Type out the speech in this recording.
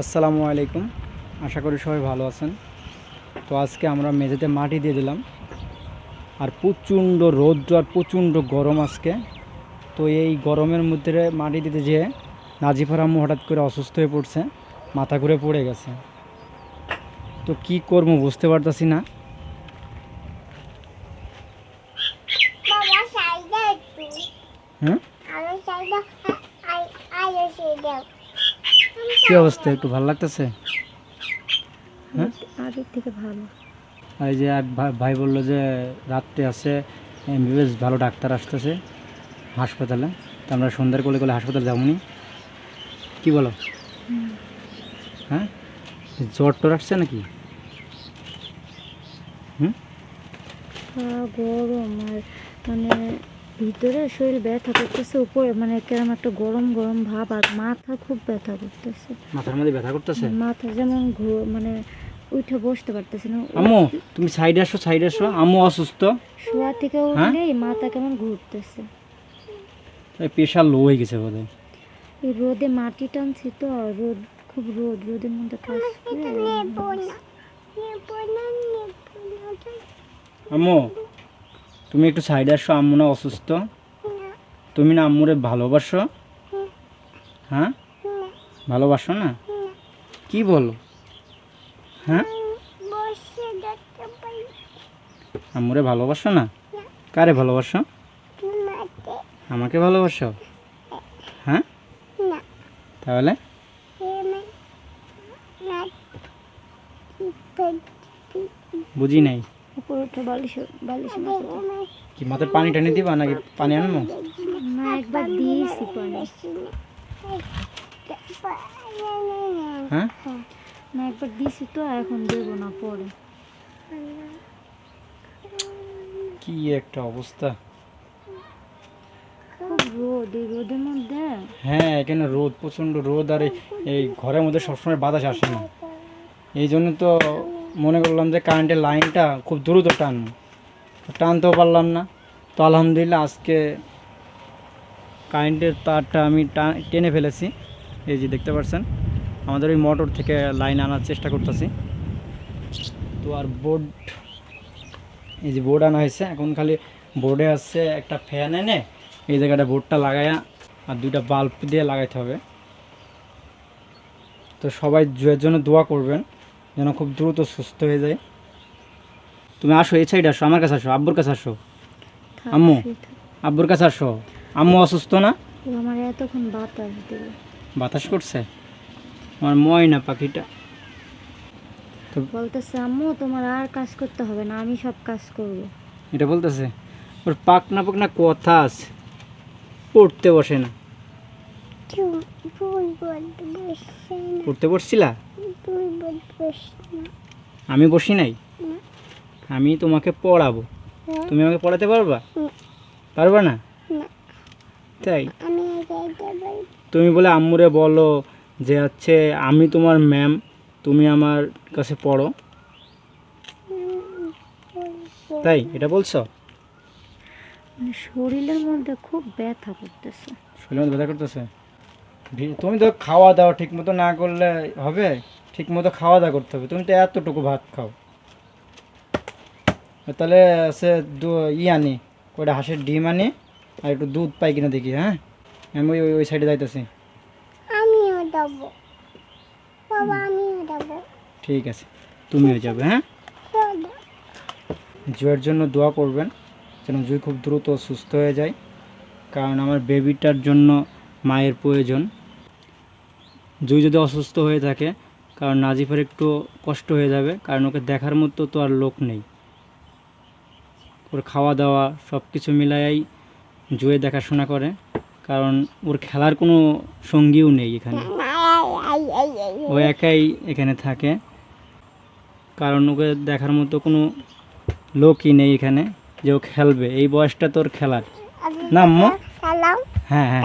আসসালামু আলাইকুম। আশা করি সবাই ভালো আছেন। তো আজকে আমরা মেঝেতে মাটি দিয়ে দিলাম। আর প্রচণ্ড রৌদ্র আর প্রচণ্ড গরম আজকে। তো এই গরমের মধ্যে মাটি দিতে যেয়ে নাজিফার আম্মু হঠাৎ করে অসুস্থ হয়ে পড়ছে মাথা ঘুরে পড়ে গেছে। তো কি করব বুঝতে পারতাছি না। হুম আমার সাইডে আই আই সাইডে কী অবস্থা? একটু ভালো লাগতেছে? হ্যাঁ? আগের থেকে ভালো এই যে এক ভাই- বলল যে রাত্রে আছে এমবিবিএস ভালো ডাক্তার আসতেছে হাসপাতালে। তো আমরা সন্ধ্যার কোলে কোলে হাসপাতালে যাবনি। কি বলো? হ্যাঁ? জ্বর টর আসছে নাকি? হুম? গরম আর মানে ভিতরে শরীর ব্যথা করতেছে উপরে মানে কেরম একটা গরম গরম ভাব আর মাথা খুব ব্যথা করতেছে। মাথার মধ্যে ব্যথা করতেছে? মাথা যেমন ঘু- মানে উঠে বসতে পারতেছে না। আম্মু তুমি সাইডে আসো সাইডে আসো। আম্মু অসুস্থ? শোয়া থেকে হ্যাঁ? উঠলেই মাথা কেমন ঘুরতেছে। তাই প্রেশার লো হয়ে গেছে বোধ এই রোদে মাটি টানছি তো রোদ খুব রোদ রোদের মধ্যে কাজ করে। আম্মু তুমি একটু সাইডে আসো, আম্মু না অসুস্থ? তুমি না আম্মুরে ভালোবাসো? হ্যাঁ? ভালোবাসো না? কি বলো? হ্যাঁ? আম্মুরে ভালোবাসো না? কারে ভালোবাসো? আমাকে ভালোবাসো? হ্যাঁ? তাহলে? বুঝি নাই। উপরে উঠে বালিশ বালিশ কি মাথায় পানি টানি দিবা নাকি? পানি আনব না একবার দিয়েছি পানি। হ্যাঁ? না একবার দিয়েছি তো এখন দেবো না পরে। কি একটা অবস্থা। রোদ এই রোদের মধ্যে। হ্যাঁ এখানে রোদ প্রচণ্ড রোদ আর এই ঘরের মধ্যে সবসময় বাতাস আসে না। এই জন্য তো মনে করলাম যে কারেন্টের লাইনটা খুব দ্রুত টান টানতেও পারলাম না। তো আলহামদুলিল্লাহ আজকে কারেন্টের তারটা আমি টেনে ফেলেছি। এই যে দেখতে পাচ্ছেন, আমাদের ওই মোটর থেকে লাইন আনার চেষ্টা করতেছি। তো আর বোর্ড এই যে বোর্ড আনা হয়েছে। এখন খালি বোর্ডে আছে একটা ফ্যান এনে এই জায়গাটা বোর্ডটা লাগায়া আর দুইটা বাল্ব দিয়ে লাগাইতে হবে। তো সবাই জন্য দোয়া করবেন। যেন খুব দ্রুত সুস্থ হয়ে যায়। তুমি আসো এই সাইড আসো আমার কাছে আসো আব্বুর কাছে আসো। আম্মু। আব্বুর কাছে আসো। আম্মু অসুস্থ না? আমার এতক্ষণ বাতাস দিল। বাতাস করছে? আমার ময়না পাখিটা। বলতেছে আম্মু তোমার আর কাজ করতে হবে না আমি সব কাজ করব। এটা বলতেছে ওর পাকনা পাকনা কথা আছে পড়তে বসে না। পড়তে বসছিলা? আমি বসি নাই? আমি তোমাকে পড়াবো। তুমি আমাকে পড়াতে পারবা? পারবা না? তাই? তুমি বলে আম্মুরে বলো যে হচ্ছে আমি তোমার ম্যাম তুমি আমার কাছে পড়ো। তাই? এটা বলছো? মানে শরীরের মধ্যে খুব ব্যথা করতেছে। শরীর মধ্যে ব্যথা করতেছে? তুমি তো খাওয়া দাওয়া ঠিক মতো না করলে হবে? ঠিক মতো খাওয়া দাওয়া করতে হবে। তুমি তো এতটুকু ভাত খাও। তাহলে সে দু- ই আনি কয়টা হাঁসের ডিম আনি আর একটু দুধ পাই কিনা দেখি হ্যাঁ? আমি ওই ওই সাইডে যাইতেছি। আমিও দেবো বাবা আমিও দেবো ঠিক আছে। তুমিও যাবে হ্যাঁ? জুয়ের জন্য দোয়া করবেন যেন জুই খুব দ্রুত সুস্থ হয়ে যায়। কারণ আমার বেবিটার জন্য মায়ের প্রয়োজন। জুই যদি অসুস্থ হয়ে থাকে কারণ নাজিফের একটু কষ্ট হয়ে যাবে কারণ ওকে দেখার মতো তো আর লোক নেই। ওর খাওয়া দাওয়া সব কিছু মিলাই জুয়ে দেখাশোনা করে কারণ ওর খেলার কোনো সঙ্গীও নেই এখানে। ও একাই এখানে থাকে কারণ ওকে দেখার মতো কোনো লোকই নেই এখানে যে ও খেলবে। এই বয়সটা তোর খেলার। নাম হ্যাঁ হ্যাঁ।